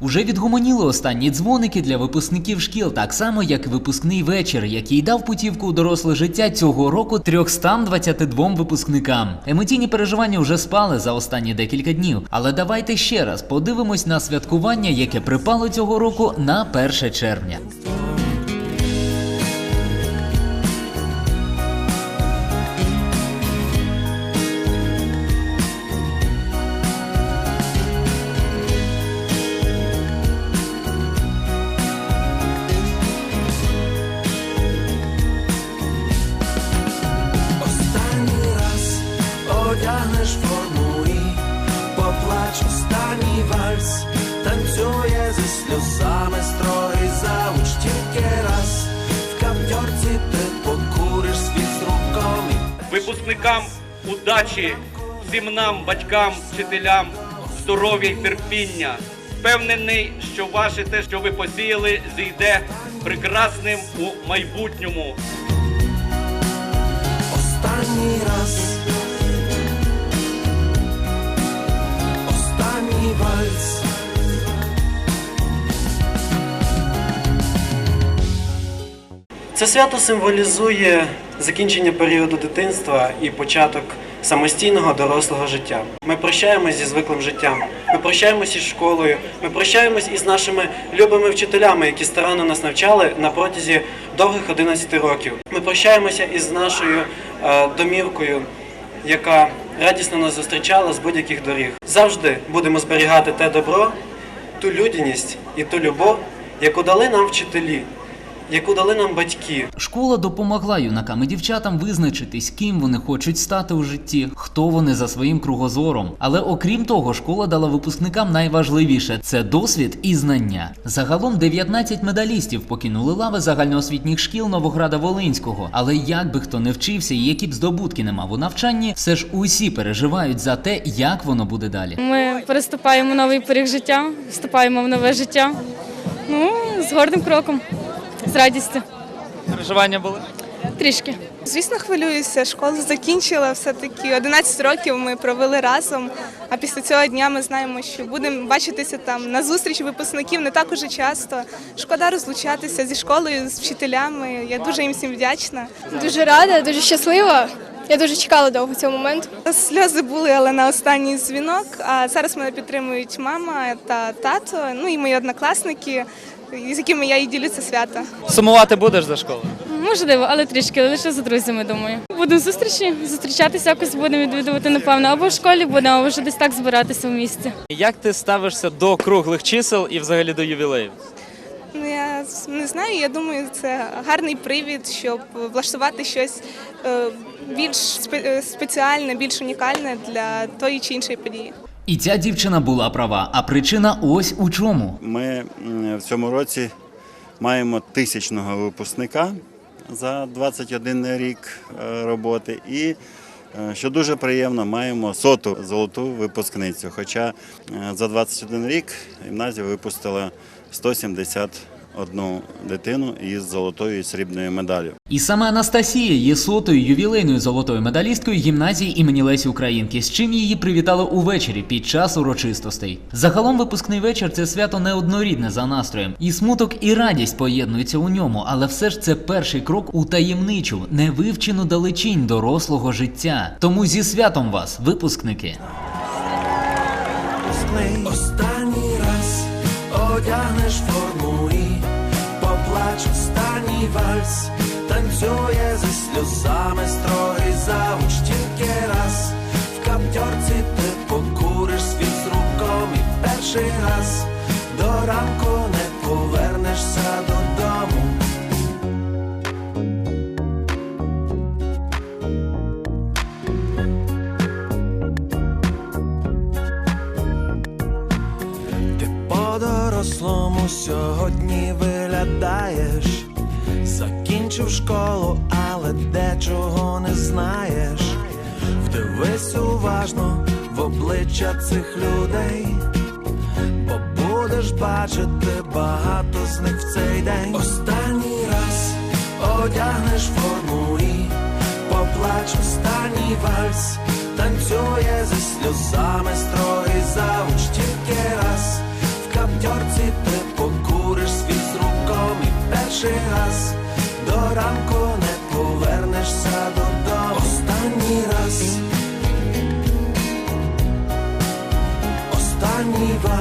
Уже відгомоніли останні дзвоники для випускників шкіл, так само як випускний вечір, який дав путівку у доросле життя цього року 322 випускникам. Емоційні переживання вже спали за останні декілька днів. Але давайте ще раз подивимось на святкування, яке припало цього року на 1 червня. Вальс, танцює зі сльозами строй завуч тільки раз. В каптьорці ти покуриш світ з руками. випускникам удачі, всім нам, батькам, вчителям, здоров'я й терпіння. Впевнений, що ваше те, що ви посіяли, зійде прекрасним у майбутньому. Останній раз. Це свято символізує закінчення періоду дитинства і початок самостійного дорослого життя. Ми прощаємось зі звиклим життям, ми прощаємось із школою, ми прощаємось із нашими любими вчителями, які старанно нас навчали на протязі довгих 11 років. Ми прощаємося із нашою е, домівкою, яка радісно нас зустрічала з будь-яких доріг. Завжди будемо зберігати те добро, ту людяність і ту любов, яку дали нам вчителі, яку дали нам батьки. Школа допомогла юнакам і дівчатам визначитись, ким вони хочуть стати у житті, хто вони за своїм кругозором. Але окрім того, школа дала випускникам найважливіше це досвід і знання. Загалом 19 медалістів покинули лави загальноосвітніх шкіл Новограда Волинського. Але як би хто не вчився і які б здобутки не мав у навчанні, все ж усі переживають за те, як воно буде далі. Ми переступаємо новий поріг життя, вступаємо в нове життя. Ну, з гордим кроком, з радістю. Переживання були? Трішки. Звісно, хвилююся. Школу закінчила все-таки 11 років ми провели разом. А після цього дня ми знаємо, що будемо бачитися там на зустрічі випускників не так уже часто. Шкода розлучатися зі школою, з вчителями. Я дуже їм всім вдячна. Дуже рада, дуже щаслива. Я дуже чекала довго цього моменту. Сльози були, але на останній дзвінок. А зараз мене підтримують мама та тато, ну і мої однокласники, з якими я і ділю це свято. Сумувати будеш за школою? Можливо, але трішки, лише з друзями, думаю. Будемо зустрічі, зустрічатися якось будемо відвідувати, напевно, або в школі будемо, або вже десь так збиратися в місті. Як ти ставишся до круглих чисел і взагалі до ювілеїв? Ну, я не знаю. Я думаю, це гарний привід, щоб влаштувати щось е, більш е, спеціальне, більш унікальне для тої чи іншої події. І ця дівчина була права. А причина ось у чому. Ми в цьому році маємо тисячного випускника за 21 рік е, роботи. І що дуже приємно, маємо соту золоту випускницю. Хоча за 21 рік гімназія випустила 171 дитину із золотою і срібною медаллю. І саме Анастасія є сотою ювілейною золотою медалісткою гімназії імені Лесі Українки, з чим її привітали увечері під час урочистостей. Загалом випускний вечір це свято неоднорідне за настроєм. І смуток, і радість поєднуються у ньому, але все ж це перший крок у таємничу, невивчену далечінь дорослого життя. Тому зі святом вас, випускники! Останній раз одягнеш форму і поплач останній вальс, танцює зі сльозами строгий завуч тільки раз. В каптьорці ти покуриш світ з руком і перший раз. До ранку Ти по-дорослому сьогодні виглядаєш, закінчив школу, але дечого не знаєш. Вдивись уважно в обличчя цих людей, бо будеш бачити багато з них в цей день. Останній раз одягнеш форму і поплач останній вальс, танцює зі сльозами строй завуч перший раз до ранку не повернешся додому. Останній раз. Останній вальс.